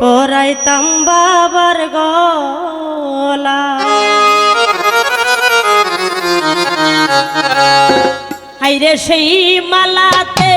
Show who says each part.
Speaker 1: পড়াইতাম বাবার গলা। হাইরে সেই মালাতে